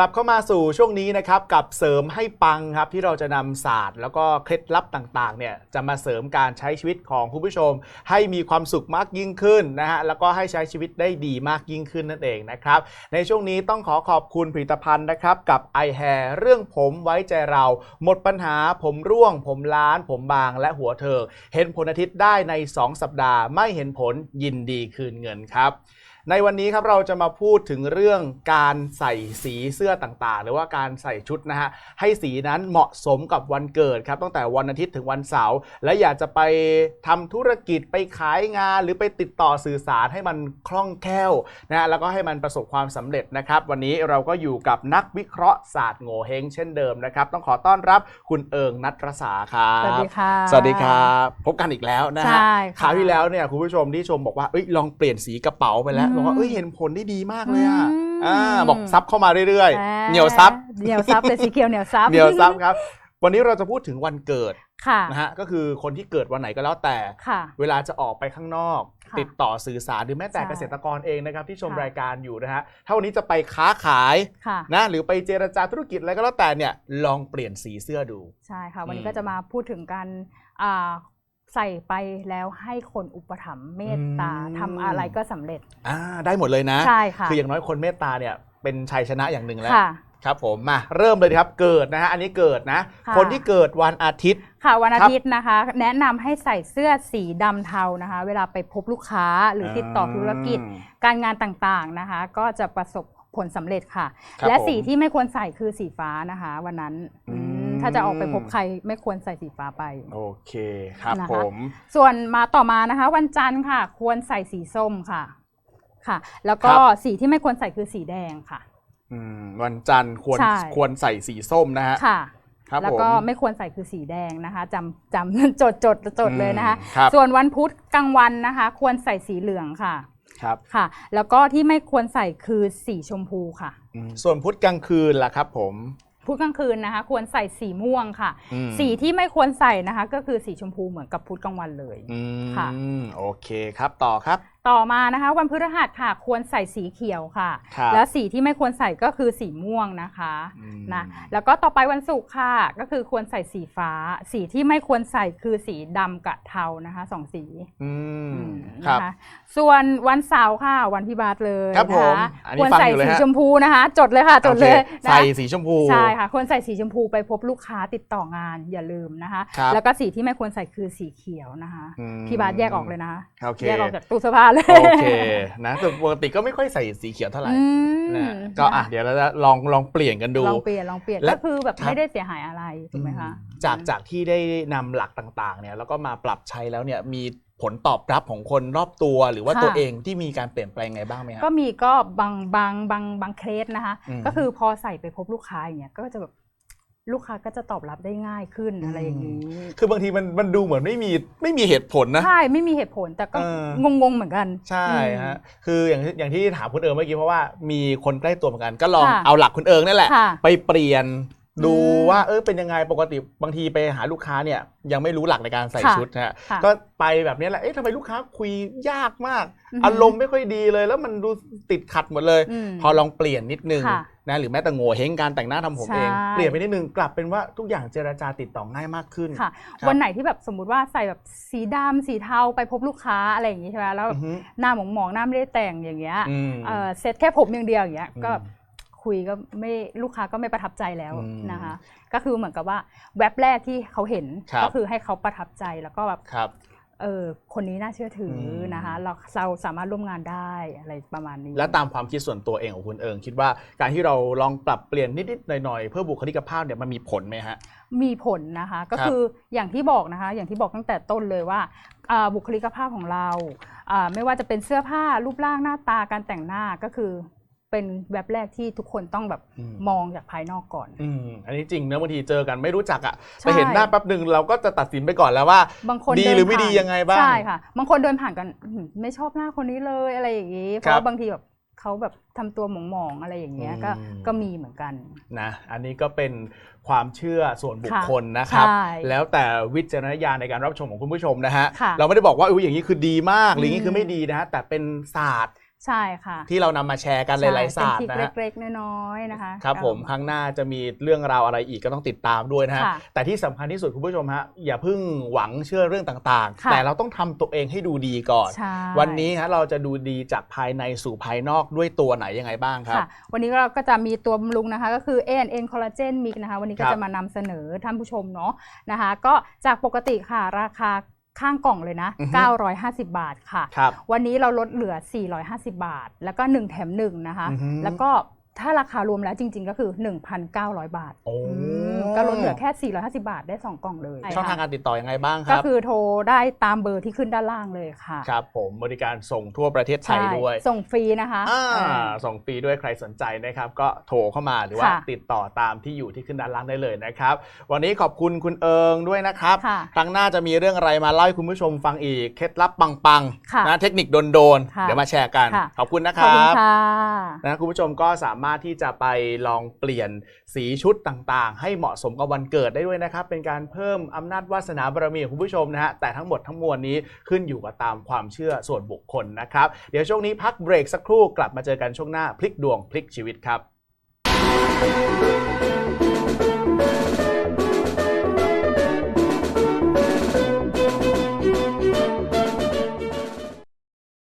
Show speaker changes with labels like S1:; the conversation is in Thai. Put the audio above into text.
S1: ลับเข้ามาสู่ช่วงนี้นะครับกับเสริมให้ปังครับที่เราจะนำศาสตร์ แล้วก็เคล็ดลับต่างๆเนี่ยจะมาเสริมการใช้ชีวิตของคุณผู้ชม ให้มีความสุขมากยิ่งขึ้นนะฮะแล้วก็ให้ใช้ชีวิตได้ดีมากยิ่งขึ้นนั่นเองนะครับในช่วงนี้ต้องขอขอบคุณผลิตภัณฑ์นะครับกับ i h a i r เรื่องผมไว้ใจเรา หมดปัญหาผมร่วง ผมล้าน ผมบางและหัวเถิกเห็นผลอาทิตย์ได้ใน 2 สัปดาห์ ไม่เห็นผลยินดีคืนเงินครับ ในวันนี้ครับเราจะมาพูดถึงเรื่องการใส่สีเสื้อต่างๆ หรือว่าการใส่ชุดนะฮะให้สีนั้นเหมาะสมกับวันเกิดครับตั้งแต่วันอาทิตย์ถึงวันเสาร์และอยากจะไปทำธุรกิจไปขายงาน หรือไปติดต่อสื่อสารให้มันคล่องแคล่วนะฮะแล้วก็ให้มันประสบความสำเร็จนะครับ วันนี้เราก็อยู่กับนักวิเคราะห์ศาสตร์โง่เฮงเช่นเดิมนะครับ ต้องขอต้อนรับคุณเอิงนัทรสาครับ
S2: สวัสดีค่ะ
S1: สวัสดีครับพบกันอีกแล้วนะฮะ
S2: ใช่ค่ะ
S1: คราวที่แล้วเนี่ยคุณผู้ชมที่ชมบอกว่าเอ้ยลองเปลี่ยนสีกระเป๋าไปแล้ว
S2: อืม
S1: บอกว่าเอ้ยเห็นผลได้ดีมากเลยอะ
S2: อืม
S1: อ่าบอกซับเข้ามาเรื่อย
S2: แหม
S1: ๆเหนียวซับ
S2: เหนียวซับเลยสีเขียวเหนียวซับ
S1: เหนียวซับครับ วันนี้เราจะพูดถึงวันเกิด
S2: ค่ะ
S1: นะฮะก็คือคนที่เกิดวันไหนก็แล้วแต่
S2: ค่ะ
S1: เวลาจะออกไปข้างนอก
S2: ค่ะ
S1: ติดต่อสื่อสารหรือแม้แต่
S2: ใช่
S1: เกษตรกรเองนะครับที่ชม
S2: ค่ะ
S1: รายการอยู่นะฮะถ้าวันนี้จะไปค้าขาย
S2: ค่ะ
S1: นะหรือไปเจรจาธุรกิจอะไรก็แล้วแต่เนี่ยลองเปลี่ยนสีเสื้อดู
S2: ใช่ค่ะ วัน
S1: อื
S2: นี้
S1: ม
S2: ก็จะมาพูดถึงการอ่า ใส่ไปแล้วให้คนอุปถัมภ์เมตตา
S1: อืม
S2: ทำอะไรก็สำเร็จ
S1: อ่าได้หมดเลยนะ
S2: ใช่ค่ะ
S1: คืออย่างน้อยคนเมตตาเนี่ยเป็นชัยชนะอย่างหนึ่งแล้ว
S2: ค่ะ
S1: ครับผมมาเริ่มเลยครับเกิดนะฮะอันนี้เกิดนะ
S2: ค่ะ
S1: คนที่เกิดวันอาทิตย์
S2: ค่ะวันอา
S1: ครับ
S2: ทิตย์นะคะ แนะนำให้ใส่เสื้อสีดำเทานะคะ เวลาไปพบลูกค้าหรือติดต่อธุรกิจ
S1: อืม
S2: การงานต่างๆนะคะ ก็จะประสบผลสำเร็จค่ะ
S1: ครับ
S2: และ
S1: ผม
S2: สีที่ไม่ควรใส่คือสีฟ้านะคะ วันนั้น
S1: อืม
S2: อืม ถ้าจะออกไปพบใครไม่ควรใส่สีฟ้าไป
S1: โอเคครับ
S2: นะคะ
S1: ผม
S2: ส่วนมาต่อมานะคะ วันจันทร์ค่ะ ควรใส่สีส้มค่ะค่ะ แล้วก็สีที่ไม่ควรใส่คือสีแดงค่ะ
S1: อืมวันจันทร์ควร
S2: ใช่
S1: ควรใส่สีส้มนะฮะ
S2: ค่ะ
S1: ครับ
S2: แล้ว
S1: ผม
S2: ก็ไม่ควรใส่คือสีแดงนะคะจำจำ จดจดจดเลยนะคะ
S1: อืมครับ
S2: ส่วนวันพุธกลางวันนะคะ ควรใส่สีเหลืองค่ะ
S1: ครับ
S2: ค่ะ แล้วก็ที่ไม่ควรใส่คือสีชมพูค่ะ
S1: อืมส่วนพุธกลางคืนล่ะครับผม
S2: พุธกลางคืนนะคะ ควรใส่สีม่วงค่ะ
S1: อืม
S2: สีที่ไม่ควรใส่นะคะ ก็คือสีชมพูเหมือนกับพุธกลางวันเลย
S1: อืม
S2: ค่ะ
S1: โอเคครับต่อครับ
S2: ต่อมานะคะ วันพฤหัสค่ะควรใส่สีเขียวค่ะ
S1: ครับ
S2: แล้วสีที่ไม่ควรใส่ก็คือสีม่วงนะคะ
S1: อืม
S2: นะแล้วก็ต่อไปวันศุกร์ค่ะก็คือควรใส่สีฟ้า สีที่ไม่ควรใส่คือสีดำกับเทานะคะสองสี
S1: อืม
S2: อืม
S1: ครับ
S2: นะคะส่วนวันเสาร์ค่ะ วันพิบาตเลย
S1: ครับผม
S2: นะคะ
S1: อันนี้
S2: ควร
S1: ฟัง
S2: ใส่
S1: อยู่เลย
S2: สี
S1: ฮะ
S2: ชมพูนะคะ จดเลยค่ะจดเลย
S1: โอค
S2: นะ
S1: ใส่สีชมพู
S2: ใช่ค่ะควรใส่สีชมพูไปพบลูกค้าติดต่องานอย่าลืมนะคะ
S1: ครับ
S2: แล้วก็สีที่ไม่ควรใส่คือสีเขียวนะคะ
S1: อืม
S2: พี่บาสแยกออกเลยนะคะ
S1: โอเค
S2: แยกออกจากตู้เสื้อผ้าเลย
S1: โอเคนะแต่ปกติก็ไม่ค่อยใส่สีเขียวเท่าไหร่
S2: อืม
S1: นะก็อะเดี๋ยวเราจะลองลองเปลี่ยนกันดู
S2: ลองเปลี่ยนลองเปลี่ยน
S1: และ
S2: ก็คือแบบ
S1: ครับ
S2: ไม่ได้เสียหายอะไรถูกไหมคะ
S1: จากจากที่ได้นำหลักต่างๆเนี่ยแล้วก็มาปรับใช้แล้วเนี่ยมีผลตอบรับของคนรอบตัวหรือว่า
S2: ค่ะ
S1: ตัวเองที่มีการเปลี่ยนแปลงไงบ้างไหมครั
S2: ก็
S1: บ
S2: มีก็บางบางบางบางเคสนะคะ
S1: อืม
S2: ก็คือพอใส่ไปพบลูกค้าอย่างเงี้ยก็จะแบบ ลูกค้าก็จะตอบรับได้ง่ายขึ้น
S1: อืม
S2: อะไรอย่างนี้
S1: คือบางทีมันมันดูเหมือนไม่มีไม่มีเหตุผลนะ
S2: ใช่ไม่มีเหตุผลแต่ก็
S1: เออ
S2: งงๆเหมือนกัน
S1: ใช่
S2: อืม
S1: ฮะคืออย่างที่อย่างที่ถามคุณเอิงเมื่อกี้เพราะว่ามีคนใกล้ตัวเหมือนกัน ก็ลอง
S2: ค่ะ
S1: เอาหลักคุณเอิงนั่นแหละ
S2: ค่ะ
S1: ไปเปลี่ยน ดู
S2: อืม
S1: ว่าเออเป็นยังไงปกติบางทีไปหาลูกค้าเนี่ยยังไม่รู้หลักในการใส่
S2: ค่ะ
S1: ชุดนะฮะ
S2: ค่ะ
S1: ก็ไปแบบนี้แหละเอ๊ะทำไมลูกค้าคุยยากมาก
S2: อือหืออ
S1: อารมณ์ไม่ค่อยดีเลย แล้วมันดูติดขัดหมดเลย
S2: ม
S1: พอลองเปลี่ยนนิดนึง
S2: ค่ะ
S1: นะหรือแม้แต่โง่เฮงการแต่งหน้าทำผม
S2: ใช่
S1: เอง เปลี่ยนไปนิดนึงกลับเป็นว่าทุกอย่างเจรจาติดต่อง่ายมากขึ้น
S2: ค่ะ
S1: ครับ
S2: วันไหนที่แบบสมมุติว่าใส่แบบสีดำสีเทาไปพบลูกค้าอะไรอย่างงี้ใช่ไหมแล้วแบ
S1: อื
S2: บ
S1: อฮึ
S2: หน้าหมองหมองๆหน้าไม่ได้แต่งอย่างเงี้ย
S1: อืม
S2: เออเซ็ตแค่ผมอย่างเดียวอย่างเงี้ย
S1: อืม
S2: ก็ คุยก็ไม่ลูกค้าก็ไม่ประทับใจแล้ว
S1: อืม
S2: นะคะ ก็คือเหมือนกับว่าแว็บแรกที่เขาเห็น
S1: ครับ
S2: ก็คือให้เขาประทับใจแล้วก็แบบ
S1: ครับ
S2: เออคนนี้น่าเชื่อถืออ
S1: ม
S2: นะคะเราเราสามารถร่วมงานได้อะไรประมาณนี้
S1: และตามความคิดส่วนตัวเองของคุณเอิงคิดว่าการที่เราลองปรับเปลี่ยนนิดๆหน่อยๆเพื่อบุคลิกภาพเนี่ยมันมีผลไหมฮะ
S2: มีผลนะคะก็
S1: ครับ
S2: คืออย่างที่บอกนะคะ อย่างที่บอกตั้งแต่ต้นเลยว่าอ่าบุคลิกภาพของเราอ่าไม่ว่าจะเป็นเสื้อผ้ารูปร่างหน้าตาการแต่งหน้าก็คือ เป็นแว็บแรกที่ทุกคนต้องแบบ
S1: อืม
S2: มองจากภายนอกก่อน
S1: อืมอันนี้จริงเนอะบางทีเจอกันไม่รู้จักอะ
S2: ใช่
S1: ไปเห็นหน้าแป๊บหนึ่งเราก็จะตัดสินไปก่อนแล้วว่า
S2: บางคน
S1: ดี
S2: เน
S1: หรือไม่
S2: ผ่าน
S1: ดียังไงบ้าง
S2: ใช่ค่ะ บางคนเดินผ่านกันอื้อหือไม่ชอบหน้าคนนี้เลยอะไรอย่างนี้ เพ
S1: ครั
S2: ราะ
S1: บ
S2: ว่าบางทีแบบเขาแบบทำตัวหมองๆอะไรอย่างเงี้ยก็
S1: อืม
S2: ก็มีเหมือนกัน
S1: นะ อันนี้ก็เป็นความเชื่อส่วนบุคคลนะครับ
S2: ใช่
S1: แล้วแต่วิจารณญาณในการรับชมของคุณผู้ชมนะฮะ
S2: ค่ะ
S1: เราไม่ได้บอกว่าอุ้ยอย่างนี้คือดีมากหรืออย่างนี้
S2: อืม
S1: คือไม่ดีนะฮะแต่เป็นศาสตร์
S2: ใช่ค่ะ
S1: ที่เรานำมาแชร์กันหลายๆศาสต
S2: ใช่
S1: ร์
S2: เป็น
S1: นะ
S2: ทริ
S1: ฮะ
S2: คเล็กๆน้อยๆนะคะ
S1: ครับผมครั้งหน้าจะมีเรื่องราวอะไรอีกก็ต้องติดตามด้วยนะฮะ
S2: ค่ะ
S1: แต่ที่สำคัญที่สุดคุณผู้ชมฮะอย่าเพิ่งหวังเชื่อเรื่องต่างๆ
S2: ค่ะ
S1: แต่เราต้องทำตัวเองให้ดูดีก่อน
S2: ใช่
S1: วันนี้ฮะเราจะดูดีจากภายในสู่ภายนอกด้วยตัวไหนยังไงบ้างครับ
S2: ค่ะวันนี้เราก็จะมีตัวบำรุงนะคะ ก็คือ ANN Collagen Mix นะคะ วันนี้ก็
S1: ครับ
S2: จะมานำเสนอท่านผู้ชมเนาะนะคะ ก็จากปกติค่ะราคา ข้างกล่องเลยนะ
S1: อือฮึ
S2: 950 บาทค่ะ
S1: ครับ
S2: วันนี้เราลดเหลือ 450 บาท แล้วก็ 1 แถม1นะคะ
S1: อือฮึ
S2: แล้วก็ ถ้าราคารวมแล้วจริง ๆ ก็คือ 1,900 บาท
S1: โอ้
S2: อืมก็ลดเหลือแค่ 450 บาทได้ 2 กล่องเลย
S1: ช่องทาง
S2: ค่ะ
S1: การติดต่อยังไงบ้างค
S2: ก็
S1: รับ
S2: คือโทรได้ตามเบอร์ที่ขึ้นด้านล่างเลยค่ะ
S1: ครับผมบริการส่งทั่วประเทศไทย
S2: ใช่
S1: ด้วย
S2: ส่งฟรีนะคะ
S1: อ่า
S2: เออ
S1: ส่งฟรีด้วยใครสนใจนะครับ ก็โทรเข้ามาหรือว่า
S2: ค่ะ
S1: ติดต่อตามที่อยู่ที่ขึ้นด้านล่างได้เลยนะครับ วันนี้ขอบคุณคุณเอิงด้วยนะครับ
S2: ค่ะ
S1: ครั้งหน้าจะมีเรื่องอะไรมาเล่าให้คุณผู้ชมฟังอีก เคล็ดลับปัง
S2: ค่ะ
S1: ๆนะเทคนิคโดนๆ
S2: ค่ะ
S1: เดี๋ยวมาแชร์กัน
S2: ค่ะ
S1: ขอบคุณนะค
S2: ขอบ
S1: รั
S2: คุณ
S1: บ
S2: ค่ะ
S1: นะคุณผู้ชมก็สามารถที่จะไปลองเปลี่ยนสีชุดต่างๆ ให้เหมาะสมกับวันเกิดได้ด้วยนะครับ เป็นการเพิ่มอำนาจวาสนาบารมีของคุณผู้ชมนะฮะแต่ทั้งหมดทั้งมวลนี้ขึ้นอยู่กับตามความเชื่อส่วนบุคคลนะครับ เดี๋ยวช่วงนี้พักเบรกสักครู่กลับมาเจอกันช่วงหน้าพลิกดวงพลิกชีวิตครับ